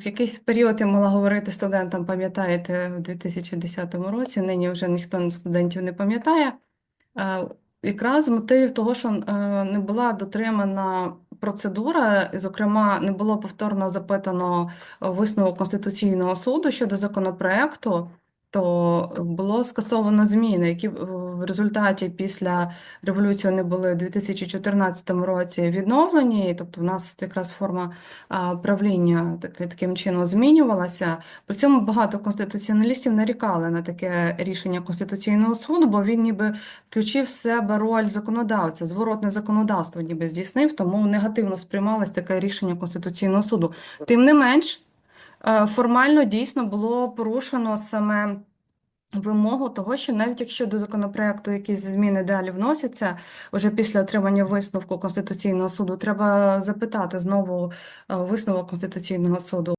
в якийсь період я могла говорити студентам, пам'ятаєте, у 2010 році, нині вже ніхто з студентів не пам'ятає. Е, Якраз з мотивів того, що е, не була дотримана процедура, зокрема, не було повторно запитано висновок Конституційного суду щодо законопроекту, то було скасовано зміни, які в результаті після революції вони були у 2014 році відновлені. Тобто, в нас якраз форма правління таки- таким чином змінювалася. При цьому багато конституціоналістів нарікали на таке рішення Конституційного суду, бо він ніби включив в себе роль законодавця, зворотне законодавство ніби здійснив, тому негативно сприймалось таке рішення Конституційного суду. Тим не менш, формально дійсно було порушено саме вимогу того, що навіть якщо до законопроекту якісь зміни далі вносяться, вже після отримання висновку Конституційного суду, треба запитати знову е, висновок Конституційного суду.